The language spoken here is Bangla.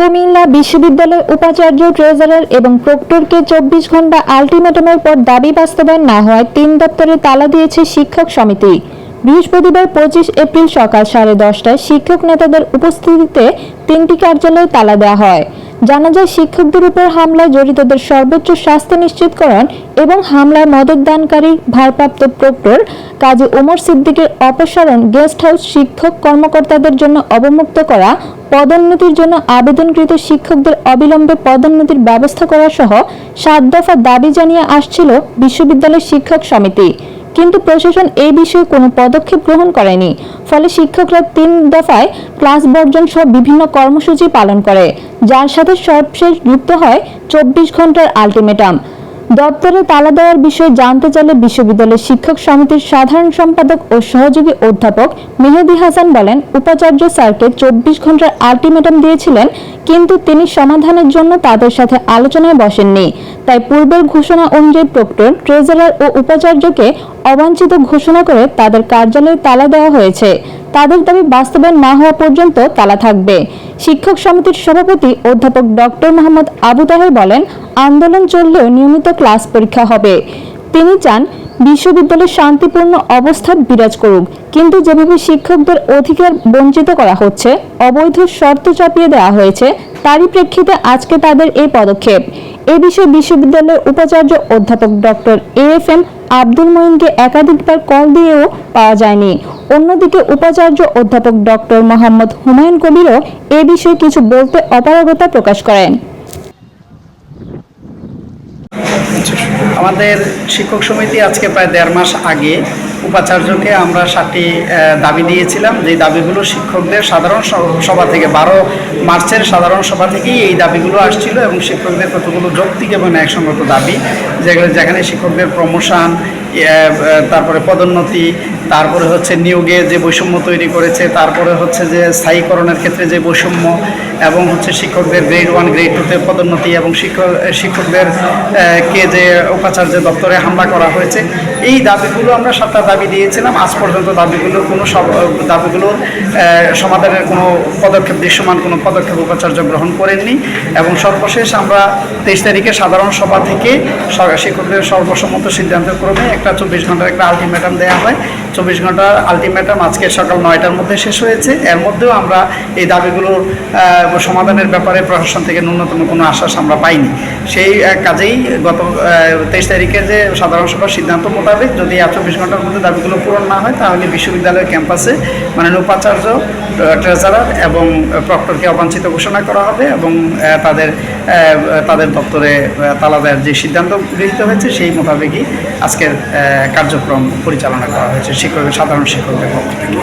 কুমিল্লা বিশ্ববিদ্যালয়ের উপাচার্য ট্রেজারার এবং প্রক্টরকে চব্বিশ ঘণ্টা আলটিমেটামের পর দাবি বাস্তবায়ন না হওয়ায় তিন দপ্তরে তালা দিয়েছে শিক্ষক সমিতি। বৃহস্পতিবার পঁচিশ এপ্রিল সকাল সাড়ে দশটায় শিক্ষক নেতাদের উপস্থিতিতে তিনটি কার্যালয়ে তালা দেওয়া হয়। জানা যায় শিক্ষকদের উপর হামলায় জড়িতদের সর্বোচ্চ শাস্তি নিশ্চিতকরণ এবং হামলায় মদতদানকারী ভারপ্রাপ্ত প্রক্টর কাজী ওমর সিদ্দিকের অপসারণ গেস্ট হাউস শিক্ষক কর্মকর্তাদের জন্য অবমুক্ত করা, পদোন্নতির জন্য আবেদনকৃত শিক্ষকদের অবিলম্বে পদোন্নতির ব্যবস্থা করা সহ সাত দফা দাবি জানিয়ে আসছিল বিশ্ববিদ্যালয় শিক্ষক সমিতি। কিন্তু প্রশাসন এই বিষয়ে কোনো পদক্ষেপ গ্রহণ করেনি। ফলে শিক্ষকরা তিন দফায় ক্লাস বর্জন সহ বিভিন্ন কর্মসূচি পালন করে, যার সাথে সবশেষ যুক্ত হয় চব্বিশ ঘণ্টার আলটিমেটাম। দপ্তরে তালা দেওয়ার বিষয়ে জানতে চাইলে বিশ্ববিদ্যালয়ের শিক্ষক সমিতির সাধারণ সম্পাদক ও সহযোগী অধ্যাপক মেহেদি হাসান বলেন, উপাচার্য স্যারকে চব্বিশ ঘণ্টার আলটিমেটাম দিয়েছিলেন, কিন্তু তিনি সমাধানের জন্য তাদের সাথে আলোচনায় বসেননি। তাই পূর্বের ঘোষণা অনুযায়ী প্রক্টর, ট্রেজারার ও উপাচার্যকে অবাঞ্ছিত ঘোষণা করে তাদের কার্যালয়ে তালা দেওয়া হয়েছে। তাদের দাবি বাস্তবায়ন না হওয়া পর্যন্ত তালা থাকবে। শিক্ষক সমিতির সভাপতি অধ্যাপক ডক্টর মোহাম্মদ আবু তাহের বলেন, আন্দোলন চললেও নিয়মিত ক্লাস পরীক্ষা হবে। তিনি চান বিশ্ববিদ্যালয়ে শান্তিপূর্ণ অবস্থা বিরাজ করুক। কিন্তু যেভাবে শিক্ষকদের অধিকার বঞ্চিত করা হচ্ছে, অবৈধ শর্ত চাপিয়ে দেওয়া হয়েছে, তারই প্রেক্ষিতে আজকে তাদের এই পদক্ষেপ। এ বিষয়ে বিশ্ববিদ্যালয়ের উপাচার্য অধ্যাপক doctor A F M Abdul মঈনকে একাধিকবার কল দিয়েও পাওয়া যায়নি। অন্যদিকে উপাচার্য অধ্যাপক ডক্টর মোহাম্মদ হুমায়ুন কবিরও এ বিষয়ে কিছু বলতে অপারগতা প্রকাশ করেন। আমাদের শিক্ষক সমিতি আজকে প্রায় দেড় মাস আগে উপাচার্যকে আমরা সাতটি দাবি দিয়েছিলাম। যে দাবিগুলো শিক্ষকদের সাধারণ সভা থেকে বারো মার্চের সাধারণ সভা থেকেই এই দাবিগুলো আসছিল এবং শিক্ষকদের কতগুলো যৌক্তিক এবং ন্যায়সঙ্গত দাবি যেগুলো যেখানে শিক্ষকদের প্রমোশন তারপরে পদোন্নতি তারপরে হচ্ছে নিয়োগে যে বৈষম্য তৈরি করেছে তারপরে হচ্ছে যে স্থায়ীকরণের ক্ষেত্রে যে বৈষম্য এবং হচ্ছে শিক্ষকদের গ্রেড ওয়ান গ্রেড টুতে পদোন্নতি এবং শিক্ষক শিক্ষকদের কে যে উপাচার্য দপ্তরে হামলা করা হয়েছে এই দাবিগুলো আমরা সাতটা দাবি দিয়েছিলাম। আজ পর্যন্ত দাবিগুলো কোনো সব- দাবিগুলোর আহ, সমাধানের কোনো পদক্ষেপ দৃশ্যমান কোনো পদক্ষেপ উপাচার্য গ্রহণ করেননি এবং সর্বশেষ আমরা তেইশ তারিখে সাধারণ সভা থেকে শিক্ষকদের সর্বসম্মত সিদ্ধান্ত ক্রমে একটা চব্বিশ ঘণ্টার একটা আলটিমেটাম দেওয়া হয়। চব্বিশ ঘণ্টার আলটিমেটাম আজকে সকাল নয়টার মধ্যে শেষ হয়েছে। এর মধ্যেও আমরা এই দাবিগুলোর সমাধানের ব্যাপারে প্রশাসন থেকে ন্যূনতম কোনো আশ্বাস আমরা পাইনি। সেই কাজেই গত তেইশ তারিখের যে সাধারণ সভার সিদ্ধান্ত মোতাবেক যদি আর চব্বিশ ঘণ্টার মধ্যে দাবিগুলো পূরণ না হয়, তাহলে বিশ্ববিদ্যালয়ের ক্যাম্পাসে মানে উপাচার্য ট্রেজারার এবং প্রক্টরকে অবাঞ্ছিত ঘোষণা করা হবে এবং তাদের তাদের দপ্তরে তালা দেওয়ার যে সিদ্ধান্ত গৃহীত হয়েছে সেই মোতাবেকই আজকের কার্যক্রম পরিচালনা করা হয়েছে শিক্ষক, সাধারণ শিক্ষকদের পক্ষ থেকে।